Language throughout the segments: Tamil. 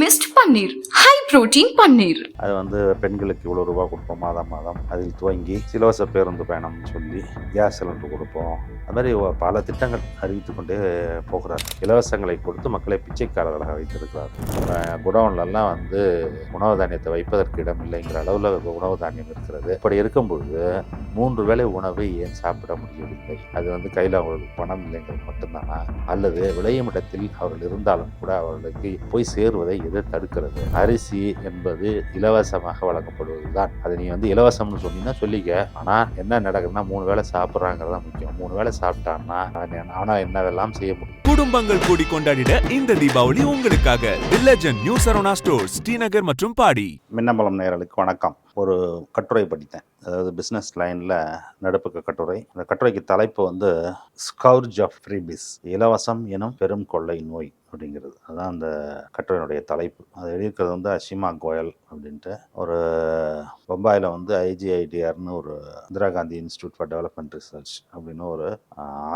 Mist paneer high protein paneer அது வந்து பெண்களுக்கு இவ்வளோ ரூபா கொடுப்போம் மாதம் மாதம். அதில் துவங்கி இலவச பேருந்து பயணம் சொல்லி கேஸ் சிலிண்டர் கொடுப்போம். அது மாதிரி பல திட்டங்கள் அறிவித்து கொண்டே போகிறார். இலவசங்களை கொடுத்து மக்களை பிச்சைக்காரர்களாக வைத்திருக்கிறார். அஹ் வந்து உணவு தானியத்தை வைப்பதற்கு இடம் இல்லைங்கிற அளவில் உணவு தானியம் இருக்கிறது. அப்படி இருக்கும்பொழுது மூன்று வேளை உணவை ஏன் சாப்பிட முடியவில்லை? அது வந்து கையில் அவர்களுக்கு பணம் இல்லைங்கிறது மட்டும்தானா? அல்லது விளையும் இடத்தில் அவர்கள் இருந்தாலும் கூட அவர்களுக்கு போய் சேருவதை எது தடுக்கிறது. அரிசி என்பது இலவசமாக வழங்கப்படுவதுதான். அது நீ வந்து இலவசம்னு சொன்னீங்கன்னா சொல்லிக்க. ஆனா என்ன நடக்குதுன்னா மூணு வேளை சாப்பிட்றாங்கிறது முக்கியம். மூணு வேளை சாப்பிட்டான்னா ஆனா என்னவெல்லாம் செய்ய முடியும்? குடும்பங்கள் கூடி கொண்டாடிட இந்த தீபாவளி உங்களுக்காக. Legend new Saravana stores Srinagar மற்றும் பாடி. மின்னம்பலம் நேயர்களுக்கு வணக்கம். ஒரு கட்டுரை படித்தேன். அதாவது பிஸ்னஸ் லைனில் நடப்புக்கு கட்டுரை. அந்த கட்டுரைக்கு தலைப்பு வந்து ஸ்கவுர்ஜ் ஆஃப் ஃப்ரீபிஸ் இலவசம் எனும் பெரும் கொள்ளை நோய் அப்படிங்கிறது. அதுதான் அந்த கட்டுரையினுடைய தலைப்பு. அது எழுதியிருக்கிறது வந்து அஷிமா கோயல் அப்படின்ட்டு. ஒரு பம்பாயில் வந்து ஐஜிஐடிஆர்னு ஒரு Indira Gandhi institute for development research அப்படின்னு ஒரு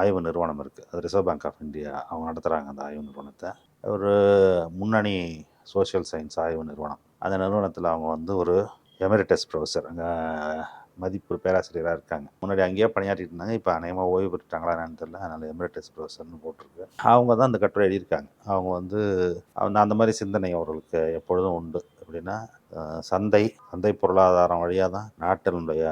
ஆய்வு நிறுவனம் இருக்குது அது ரிசர்வ் பேங்க் ஆஃப் இந்தியா. அவங்க நடத்துகிறாங்க அந்த ஆய்வு நிறுவனத்தை. ஒரு முன்னணி சோஷியல் சயின்ஸ் ஆய்வு நிறுவனம். அந்த நிறுவனத்தில் அவங்க வந்து ஒரு எமரிட்டஸ் ப்ரொஃபஸர் அங்கே மதிப்பு பேராசிரியராக இருக்காங்க. முன்னாடி அங்கேயே பணியாற்றிட்டு இருந்தாங்க இப்போ அநேகமாக ஓய்வு பெற்றுட்டாங்களா என்னன்னு தெரியல. அதனால் எமரிட்டஸ் ப்ரொஃபஸர்னு போட்டிருக்கு. அவங்க தான் அந்த கட்டுரை எழுதியிருக்காங்க. அவங்க வந்து அந்த அந்த மாதிரி சிந்தனை அவர்களுக்கு எப்பொழுதும் உண்டு. எப்படின்னா சந்தை சந்தை பொருளாதாரம் வழியாக தான் நாட்டினுடைய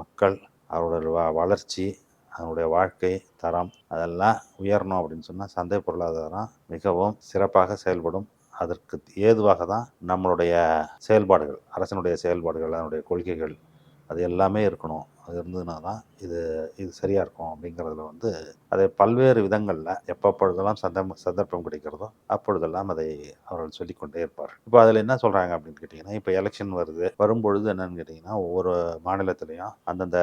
மக்கள் அவருடைய வ வளர்ச்சி அதனுடைய வாழ்க்கை தரம் அதெல்லாம் உயரணும் அப்படின்னு சொன்னால் சந்தை பொருளாதாரம் மிகவும் சிறப்பாக செயல்படும். அதற்கு ஏதுவாக தான் நம்மளுடைய செயல்பாடுகள் அரசனுடைய செயல்பாடுகள் அதனுடைய கொள்கைகள் அது எல்லாமே இருக்கணும். அது இருந்ததுனா தான் இது இது சரியாக இருக்கும் அப்படிங்கிறதுல வந்து அதை பல்வேறு விதங்களில் எப்பப்பொழுதெல்லாம் சந்தம் சந்தர்ப்பம் கிடைக்கிறதோ அப்பொழுதெல்லாம் அதை அவர்கள் சொல்லிக்கொண்டே இருப்பார் இப்போ அதில் என்ன சொல்கிறாங்க அப்படின்னு கேட்டிங்கன்னா இப்போ எலெக்ஷன் வருது வரும்பொழுது என்னென்னு கேட்டிங்கன்னா ஒவ்வொரு மாநிலத்திலையும் அந்தந்த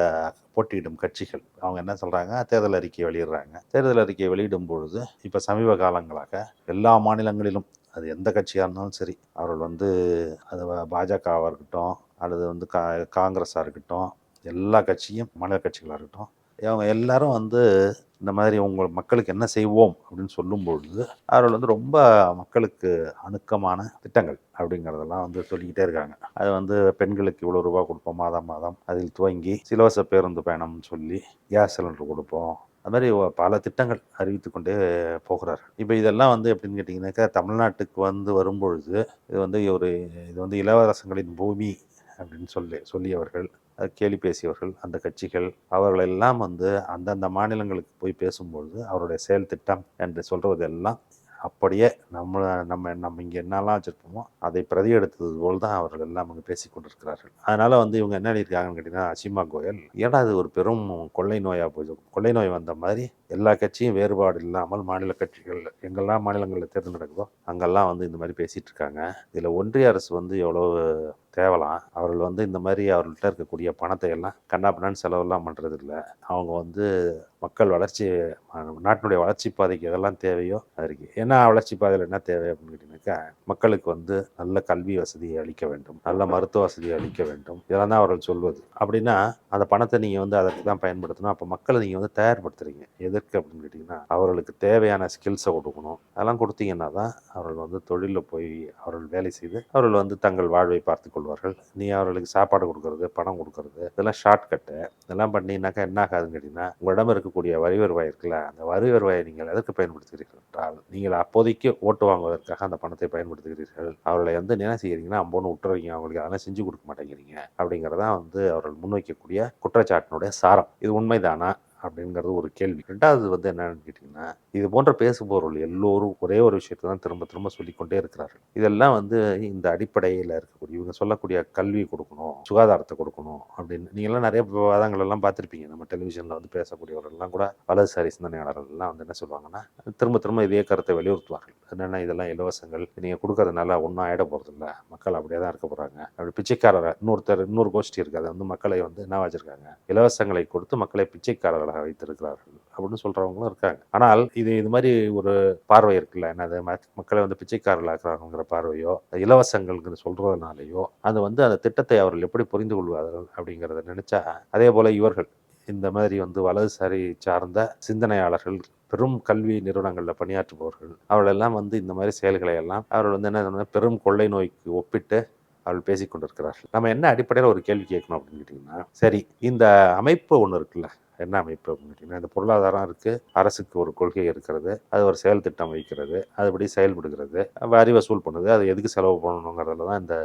போட்டியிடும் கட்சிகள் அவங்க என்ன சொல்கிறாங்க தேர்தல் அறிக்கை வெளியிடுறாங்க. தேர்தல் அறிக்கை வெளியிடும் பொழுது இப்போ சமீப காலங்களாக எல்லா மாநிலங்களிலும் அது எந்த கட்சியாக இருந்தாலும் சரி. அவர்கள் வந்து அது பாஜகவாக இருக்கட்டும் அல்லது வந்து கா காங்கிரஸாக இருக்கட்டும் எல்லா கட்சியும் மாநில கட்சிகளாக இருக்கட்டும் அவங்க எல்லாரும் வந்து இந்த மாதிரி உங்கள் மக்களுக்கு என்ன செய்வோம் அப்படின்னு சொல்லும்பொழுது அவர்கள் வந்து ரொம்ப மக்களுக்கு அணுக்கமான திட்டங்கள் அப்படிங்கிறதெல்லாம் வந்து சொல்லிக்கிட்டே இருக்காங்க. அது வந்து பெண்களுக்கு இவ்வளோ ரூபா கொடுப்போம் மாதம் மாதம். அதில் துவங்கி இலவச பேருந்து பயணம்னு சொல்லி கேஸ் சிலிண்டர் கொடுப்போம் அது மாதிரி பல திட்டங்கள் அறிவித்து கொண்டே போகிறார் இப்போ இதெல்லாம் வந்து எப்படின்னு கேட்டிங்கனாக்கா தமிழ்நாட்டுக்கு வந்து வரும்பொழுது இது வந்து ஒரு இது வந்து இளவரசங்களின் பூமி அப்படின்னு சொல்லி சொல்லியவர்கள் கேலி பேசியவர்கள் அந்த கட்சிகள் அவர்களெல்லாம் வந்து அந்தந்த மாநிலங்களுக்கு போய் பேசும்பொழுது அவருடைய செயல் திட்டம் என்று சொல்கிறதெல்லாம் அப்படியே நம்ம நம்ம நம்ம இங்கே என்னெல்லாம் வச்சுருப்போமோ அதை பிரதி எடுத்தது போல் தான் அவர்கள் எல்லாம் அங்கே பேசி கொண்டிருக்கிறார்கள். அதனால் வந்து இவங்க என்ன எழுதியிருக்காங்கன்னு கேட்டிங்கன்னா அசிமா கோயல். ஏன்னா அது ஒரு பெரும் கொள்ளை நோயாக போய் கொள்ளை நோய் வந்த மாதிரி எல்லா கட்சியும் வேறுபாடு இல்லாமல் மாநில கட்சிகள் எங்கெல்லாம் மாநிலங்களில் தேர்தல் நடக்குதோ அங்கெல்லாம் வந்து இந்த மாதிரி பேசிகிட்டு இருக்காங்க. இதில் ஒன்றிய அரசு வந்து எவ்வளோ தேவலாம். அவர்கள் வந்து இந்த மாதிரி அவர்கள்ட்ட இருக்கக்கூடிய பணத்தை எல்லாம் கண்ணாப்பின்னான்னு செலவெல்லாம் பண்ணுறது இல்லை அவங்க வந்து மக்கள் வளர்ச்சி நாட்டினுடைய வளர்ச்சி பாதைக்கு எதெல்லாம் தேவையோ அது இருக்குது ஏன்னா வளர்ச்சி பாதையில் என்ன தேவை அப்படின்னு கேட்டிங்கனாக்கா மக்களுக்கு வந்து நல்ல கல்வி வசதியை அளிக்க வேண்டும். நல்ல மருத்துவ வசதியை அளிக்க வேண்டும். இதெல்லாம் தான் அவர்கள் சொல்வது. அப்படின்னா அந்த பணத்தை நீங்கள் வந்து அதற்கு தான் பயன்படுத்தணும். அப்போ மக்களை நீங்கள் வந்து தயார்படுத்துறீங்க. எதற்கு அப்படின்னு கேட்டிங்கன்னா அவர்களுக்கு தேவையான ஸ்கில்ஸை கொடுக்கணும். அதெல்லாம் கொடுத்தீங்கன்னா தான் அவர்கள் வந்து தொழிலில் போய் அவர்கள் வேலை செய்து அவர்கள் வந்து தங்கள் வாழ்வை பார்த்து கொள்வார்கள். நீ அவர்களுக்கு சாப்பாடு கொடுக்கறது பணம் கொடுக்கறது இதெல்லாம் ஷார்ட்கட்டு இதெல்லாம் பண்ணீங்கன்னாக்கா என்ன ஆகாதுன்னு கேட்டிங்கன்னா உங்களிடம் இருக்கக்கூடிய வரி வருவாய் இருக்குல்ல அந்த வரி வருவாயை நீங்கள் எதற்கு பயன்படுத்துகிறீர்கள் என்றால் நீங்கள் அப்போதைக்கு ஓட்டு வாங்குவதற்காக அந்த பணத்தை பயன்படுத்துகிறீர்கள். அவர்களை வந்து என்ன செய்கிறீங்கன்னா அம்போன்னு விட்டுறீங்க அவங்களுக்கு அதெல்லாம் செஞ்சு கொடுக்க மாட்டேங்கிறீங்க. அப்படிங்கிறதான் வந்து அவர்கள் முன்வைக்கக்கூடிய குற்றச்சாட்டினுடைய சாரம். இது உண்மைதானா? அப்படிங்கிறது ஒரு கேள்வி. ரெண்டாவது வந்து என்னன்னு கேட்டிங்கன்னா இது போன்ற பேசுபவர்கள் எல்லோரும் ஒரே ஒரு விஷயத்தை தான் திரும்ப திரும்ப சொல்லிக்கொண்டே இருக்கிறார்கள். இதெல்லாம் வந்து இந்த அடிப்படையில் இருக்கக்கூடிய இவங்க சொல்லக்கூடிய கல்வி கொடுக்கணும் சுகாதாரத்தை கொடுக்கணும் அப்படின்னு. நீங்கள்லாம் நிறைய விவாதங்கள் எல்லாம் பார்த்துருப்பீங்க. நம்ம டெலிவிஷனில் வந்து பேசக்கூடியவர்கள்லாம் கூட வலதுசாரி சிந்தனையாளர்கள்லாம் வந்து என்ன சொல்லுவாங்கன்னா திரும்ப திரும்ப இதே கருத்தை வலியுறுத்துவார்கள். என்னென்னா இதெல்லாம் இலவசங்கள் நீங்கள் கொடுக்கறதுனால ஒன்றும் ஆயிட போகிறதில்ல மக்கள் அப்படியே தான் இருக்க போகிறாங்க அப்படி பிச்சைக்காரர் இன்னொருத்தர் இன்னொரு கோஷ்டி இருக்குது அதை வந்து மக்களை வந்து என்ன வச்சுருக்காங்க? இலவசங்களை கொடுத்து மக்களை பிச்சைக்காரர்களாக வைத்திருக்கிறார்கள் அப்படின்னு சொல்கிறவங்களும் இருக்காங்க. ஆனால் இது இது மாதிரி ஒரு பார்வை இருக்குல்ல என்னது? மக்களை வந்து பிச்சைக்காரர்களாக்குறாங்கிற பார்வையோ இலவசங்கள்ங்கிற சொல்கிறதுனாலையோ அது வந்து அந்த திட்டத்தை அவர்கள் எப்படி புரிந்து கொள்வார்கள் அப்படிங்கிறத நினச்சா அதே போல் இவர்கள் இந்த மாதிரி வந்து வலதுசாரி சார்ந்த சிந்தனையாளர்கள் பெரும் கல்வி நிறுவனங்களில் பணியாற்றுபவர்கள் அவர்களெல்லாம் வந்து இந்த மாதிரி செயல்களை எல்லாம் அவர்கள் வந்து என்ன பெரும் கொள்ளை நோய்க்கு ஒப்பிட்டு அவள் பேசிக் கொண்டிருக்கிறார்கள். நம்ம என்ன அடிப்படையில் ஒரு கேள்வி கேட்கணும் அப்படின்னு கேட்டிங்கன்னா சரி இந்த அமைப்பு ஒன்று இருக்குல்ல என்ன அமைப்பு அப்படின்னு கேட்டிங்கன்னா இந்த பொருளாதாரம் இருக்குது அரசுக்கு ஒரு கொள்கை இருக்கிறது அது ஒரு செயல் திட்டம் வைக்கிறது அதுபடி செயல்படுகிறது வரி வசூல் பண்ணுது அது எதுக்கு செலவு பண்ணணுங்கிறதுல தான் இந்த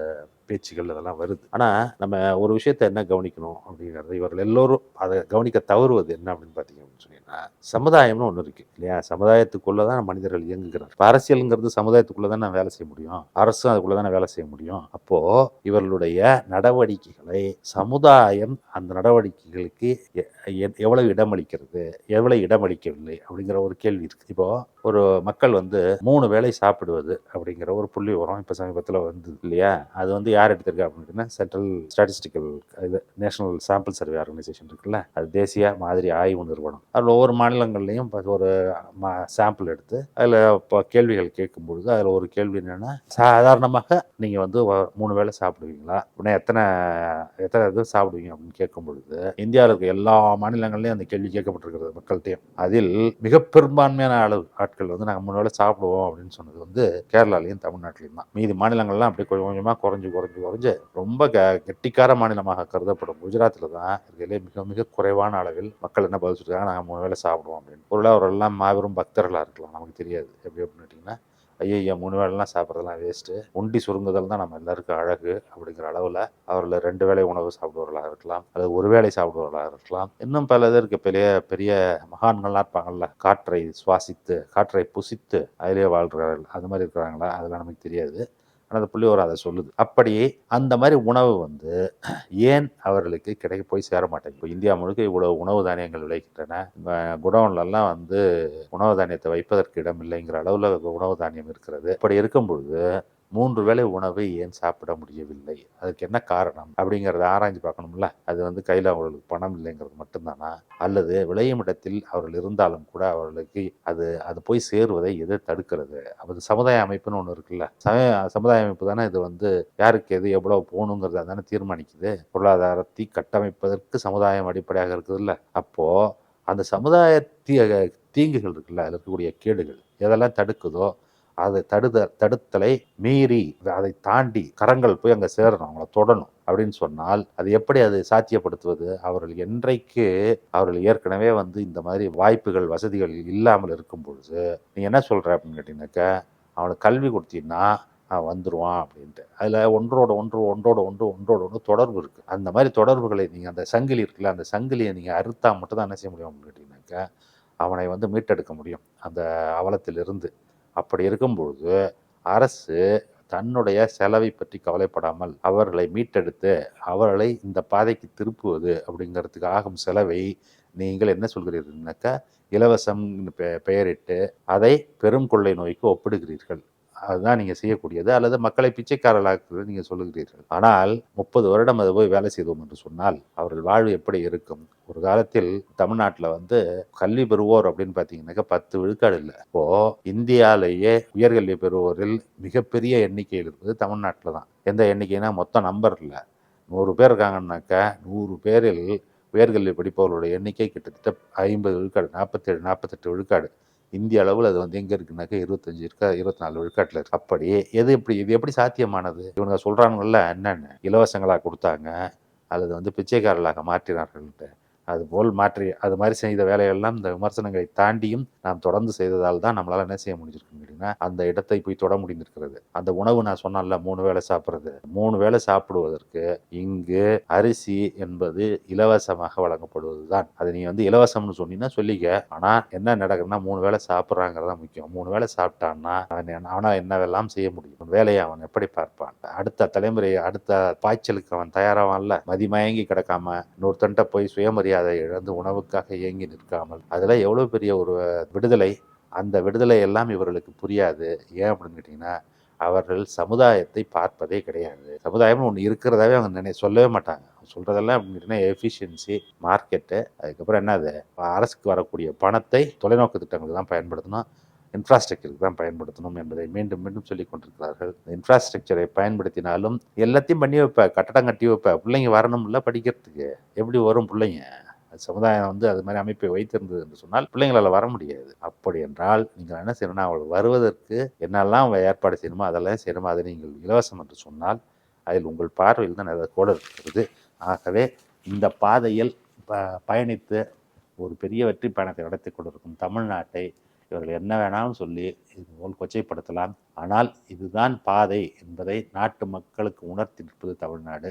பேச்சுகள் இதெல்லாம் வருது. ஆனால் நம்ம ஒரு விஷயத்தை என்ன கவனிக்கணும் அப்படிங்கிறது இவர்கள் எல்லோரும் அதை கவனிக்க தவறுவது என்ன அப்படின்னு பார்த்தீங்க அப்படின்னு சொன்னீங்கன்னா சமுதாயம்னு ஒன்று இருக்குது இல்லையா? சமுதாயத்துக்குள்ளே தான் மனிதர்கள் இயங்குகிறார். இப்போ அரசியலுங்கிறது சமுதாயத்துக்குள்ளே தான் நான் வேலை செய்ய முடியும். அரசும் அதுக்குள்ளே தானே வேலை செய்ய முடியும். அப்போது இவர்களுடைய நடவடிக்கைகளை சமுதாயம் அந்த நடவடிக்கைகளுக்கு எ- எ- எவ்வளவு இடமளிக்கிறது எவ்வளவு இடமளிக்கவில்லை அப்படிங்கிற ஒரு கேள்வி இருக்குது இப்போது ஒரு மக்கள் வந்து மூணு வேளை சாப்பிடுவது அப்படிங்கிற ஒரு புள்ளி வரும் இப்போ சமீபத்தில் வந்தது இல்லையா? அது வந்து யார் எடுத்திருக்கா அப்படின்னா சென்ட்ரல் ஸ்டாட்டிஸ்டிக்கல் இது நேஷனல் சாம்பிள் சர்வே ஆர்கனைசேஷன் இருக்குல்ல அது தேசிய மாதிரி ஆய்வு நிறுவனம். அதில் ஒவ்வொரு மாநிலங்கள்லையும் ஒரு சாம்பிள் எடுத்து அதில் இப்போ கேள்விகள் கேட்கும்பொழுது அதில் ஒரு கேள்வி என்னென்னா சாதாரணமாக நீங்கள் வந்து மூணு வேளை சாப்பிடுவீங்களா? உடனே எத்தனை எத்தனை இது சாப்பிடுவீங்க அப்படின்னு கேட்கும் பொழுது இந்தியாவில் இருக்க எல்லா மாநிலங்கள்லையும் அந்த கேள்வி கேட்கப்பட்டிருக்கிறது மக்கள்கிட்டையும். அதில் மிக பெரும்பான்மையான அளவு ஆட்கள் வந்து நாங்கள் மூணு வேளை சாப்பிடுவோம் அப்படின்னு சொன்னது வந்து கேரளாலையும் தமிழ்நாட்டிலையும் தான். மீதி மாநிலங்கள்லாம் அப்படியே கொஞ்சம் கொஞ்சமாக குறைஞ்சி குறைஞ்சி குறைஞ்சு ரொம்ப க கெட்டிக்கார மாநிலமாக கருதப்படும். குஜராத்தில் தான் இருக்கிறதுலே மிக மிக குறைவான அளவில் மக்கள் என்ன பதில் சொல்லியிருக்காங்க நாங்கள் மூணு வேளை சாப்பிடுவோம் அப்படின்னு. பொருளாக அவரெல்லாம் மாபெரும் பக்தர்களாக இருக்கலாம் நமக்கு தெரியாது. எப்படி அப்படின்னு கேட்டிங்கன்னா ஐயய்யா மூணு வேலைலாம் சாப்பிட்றதெல்லாம் வேஸ்ட்டு உண்டி சுருங்குதல் தான் நம்ம எல்லாருக்கும் அழகு அப்படிங்கிற அளவில் அவரில் ரெண்டு வேளை உணவு சாப்பிடுவர்களாக இருக்கலாம் அல்லது ஒரு வேளை சாப்பிடுவர்களாக இருக்கலாம். இன்னும் பல இது இருக்க. பெரிய பெரிய மகான்கள்லாம் இருப்பாங்கல்ல காற்றை சுவாசித்து காற்றை புசித்து அதிலே வாழ்கிறார்கள். அது மாதிரி இருக்கிறாங்களா? அதெல்லாம் நமக்கு தெரியாது. ஆனால் அந்த புள்ளி அதை சொல்லுது. அப்படி அந்த மாதிரி உணவு வந்து ஏன் அவர்களுக்கு கிடைக்க போய் சேர மாட்டேங்குது? இப்போ இந்தியா முழுக்க இவ்வளவு உணவு தானியங்கள் விளைகின்றன. குடவுன்லலாம் வந்து உணவு தானியத்தை வைப்பதற்கு இடம் இல்லைங்கிற அளவில் உணவு தானியம் இருக்கிறது. அப்படி இருக்கும் பொழுது மூன்று வேளை உணவை ஏன் சாப்பிட முடியவில்லை? அதுக்கு என்ன காரணம்? அப்படிங்கிறத ஆராய்ஞ்சு பார்க்கணும்ல. அது வந்து கையில் அவர்களுக்கு பணம் இல்லைங்கிறது மட்டும்தானா? அல்லது விளையும் இடத்தில் அவர்கள் இருந்தாலும் கூட அவர்களுக்கு அது அது போய் சேருவதை எது தடுக்கிறது? அது சமுதாய அமைப்புன்னு ஒன்று இருக்குல்ல. சம சமுதாய அமைப்பு தானே இது வந்து யாருக்கு எது எவ்வளோ போகணுங்கிறத தானே தீர்மானிக்குது. பொருளாதாரத்தை கட்டமைப்பதற்கு சமுதாயம் அடிப்படையாக இருக்குதுல்ல. அப்போது அந்த சமுதாய தீ தீங்குகள் இருக்குல்ல. அதில் இருக்கக்கூடிய கேடுகள் எதெல்லாம் தடுக்குதோ அதை தடுத தடுத்தலை மீறி அதை தாண்டி கரங்கள் போய் அங்கே சேரணும் அவங்கள தொடணும் அப்படின்னு சொன்னால் அது எப்படி அது சாத்தியப்படுத்துவது? அவர்கள் என்றைக்கு அவர்கள் ஏற்கனவே வந்து இந்த மாதிரி வாய்ப்புகள் வசதிகள் இல்லாமல் இருக்கும் பொழுது நீ என்ன சொல்கிற அப்படின்னு கேட்டீங்கன்னாக்கா அவனுக்கு கல்வி கொடுத்தீங்கன்னா வந்துடுவான் வந்துருவான் அப்படின்ட்டு. அதில் ஒன்றோட ஒன்று ஒன்றோட ஒன்று ஒன்றோட ஒன்று தொடர்பு இருக்குது அந்த மாதிரி தொடர்புகளை நீங்கள் அந்த சங்கிலி இருக்குல்ல அந்த சங்கிலியை நீங்கள் அறுத்தா மட்டும் தான் என்ன செய்ய முடியும் அப்படின்னு கேட்டிங்கனாக்கா அவனை வந்து மீட்டெடுக்க முடியும். அந்த அவலத்திலிருந்து. அப்படி இருக்கும்பொழுது அரசு தன்னுடைய செலவை பற்றி கவலைப்படாமல் அவர்களை மீட்டெடுத்து அவர்களை இந்த பாதைக்கு திருப்புவது அப்படிங்கிறதுக்கு ஆகும் செலவை நீங்கள் என்ன சொல்கிறீர்கள்னாக்கா இலவசம் பெ- பெயரிட்டு அதை பெரும் கொள்ளை நோய்க்கு ஒப்பிடுகிறீர்கள். அதுதான் நீங்கள் செய்யக்கூடியது அல்லது மக்களை பிச்சைக்காரர்களாக்குறது நீங்கள் சொல்லுகிறீர்கள். ஆனால் முப்பது வருடம் அது போய் வேலை செய்தோம் என்று சொன்னால் அவர்கள் வாழ்வு எப்படி இருக்கும்? ஒரு காலத்தில் தமிழ்நாட்டில் வந்து கல்வி பெறுவோர் அப்படின்னு பார்த்தீங்கன்னாக்கா பத்து விழுக்காடு இல்லை. இப்போது இந்தியாவிலேயே உயர்கல்வி பெறுவோரில் மிகப்பெரிய எண்ணிக்கையில் இருப்பது தமிழ்நாட்டில் தான். எந்த எண்ணிக்கைனா மொத்தம் நம்பர் இல்லை நூறு பேர் இருக்காங்கன்னாக்கா நூறு பேரில் உயர்கல்வி படிப்பவர்களுடைய எண்ணிக்கை கிட்டத்தட்ட ஐம்பது விழுக்காடு நாற்பத்தேழு நாற்பத்தெட்டு விழுக்காடு. இந்திய அளவில் அது வந்து எங்கே இருக்குனாக்கா இருபத்தஞ்சு இருக்கா இருபத்தி நாலு விழுக்காட்டில் இருக்கு. அப்படி எது எப்படி இது எப்படி சாத்தியமானது? இவங்க சொல்கிறாங்கல்ல என்னென்ன இலவசங்களாக கொடுத்தாங்க அல்லது வந்து பிச்சைக்காரர்களாக மாற்றினார்கள்ட்டு அதுபோல் மாற்றி அது மாதிரி செய்த வேலையெல்லாம் இந்த விமர்சனங்களை தாண்டியும் நாம் தொடர்ந்து செய்ததால் தான் நம்மளால் என்ன செய்ய முடிஞ்சிருக்குன்னு கேட்டிங்கன்னா அந்த இடத்தை போய் தொட முடிந்திருக்கிறது. அந்த உணவு நான் சொன்னேன்ல மூணு வேளை சாப்பிட்றது. மூணு வேளை சாப்பிடுவதற்கு இங்கு அரிசி என்பது இலவசமாக வழங்கப்படுவது தான் அது நீ வந்து இலவசம்னு சொன்னீங்கன்னா சொல்லிக்க. ஆனால் என்ன நடக்குதுன்னா மூணு வேளை சாப்பிட்றாங்கிறது தான் முக்கியம். மூணு வேளை சாப்பிட்டான்னா அவன் என்ன- அவனால் என்னவெல்லாம் செய்ய முடியும்? வேலையை அவன் எப்படி பார்ப்பான்? அடுத்த தலைமுறை அடுத்த பாய்ச்சலுக்கு அவன் தயாராவான்ல? மதிமயங்கி கிடக்காம இன்னொருத்தன்ட்ட போய் சுயமரியாதை இழந்து உணவுக்காக இயங்கி நிற்காமல் அதில் எவ்வளோ பெரிய ஒரு விடுதலை அந்த விடுதலை எல்லாம் இவர்களுக்கு புரியாது. ஏன் அப்படின்னு கேட்டிங்கன்னா அவர்கள் சமுதாயத்தை பார்ப்பதே கிடையாது. சமுதாயம் ஒன்று இருக்கிறதாவே அவங்க நினை சொல்லவே மாட்டாங்க. சொல்கிறதெல்லாம் அப்படின்னா எஃபிஷியன்சி மார்க்கெட்டு அதுக்கப்புறம் என்னது? அரசுக்கு வரக்கூடிய பணத்தை தொலைநோக்கு திட்டங்களுக்கு தான் பயன்படுத்தணும். இன்ஃப்ராஸ்ட்ரக்சருக்கு தான் பயன்படுத்தணும் என்பதை மீண்டும் மீண்டும் சொல்லிக் கொண்டிருக்கிறார்கள். இன்ஃப்ராஸ்ட்ரக்சரை பயன்படுத்தினாலும் எல்லாத்தையும் பண்ணி வைப்ப கட்டடம் கட்டி வைப்ப பிள்ளைங்க வரணும்ல படிக்கிறதுக்கு. எப்படி வரும் பிள்ளைங்க? சமுதாயம் வந்து அது மாதிரி அமைப்பை வைத்திருந்தது என்று சொன்னால் பிள்ளைங்களால் வர முடியாது. அப்படி என்றால் நீங்கள் என்ன செய்யணும்னா அவள் வருவதற்கு என்னெல்லாம் ஏற்பாடு செய்யணுமோ அதெல்லாம் செய்யணுமோ அதை நீங்கள் இலவசம் என்று சொன்னால் அதில் உங்கள் பார்வையில் தான் அதை கோடு இருக்கிறது. ஆகவே இந்த பாதையில் ப பயணித்து ஒரு பெரிய வெற்றி பயணத்தை நடத்தி கொண்டிருக்கும் தமிழ்நாட்டை இவர்கள் என்ன வேணாலும் சொல்லி இது போல் கொச்சைப்படுத்தலாம். ஆனால் இதுதான் பாதை என்பதை நாட்டு மக்களுக்கு உணர்த்தி நிற்பது தமிழ்நாடு.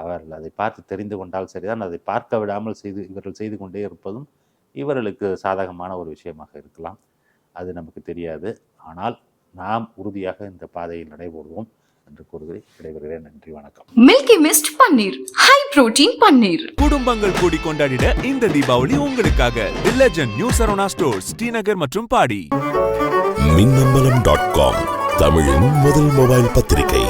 அவர்கள் அதை பார்த்து தெரிந்து கொண்டால் சரிதான். அதை பார்க்க விடாமல் செய்து இவர்கள் செய்து கொண்டே இருப்பதும் இவர்களுக்கு சாதகமான ஒரு விஷயமாக இருக்கலாம். அது நமக்கு தெரியாது. ஆனால் நாம் உறுதியாக இந்த பாதையில் நடைபெறுவோம் என்று கூறுகிறேன். விடைபெறுகிறேன். நன்றி. வணக்கம். Milky mist paneer high protein paneer குடும்பங்கள் கூடி கொண்டாடிட இந்த தீபாவளி உங்களுக்காக. Legend new Saravana stores Srinagar மற்றும் பாடி மின்னம்பலம் டாட் காம் தமிழின் முதல் மொபைல் பத்திரிகை.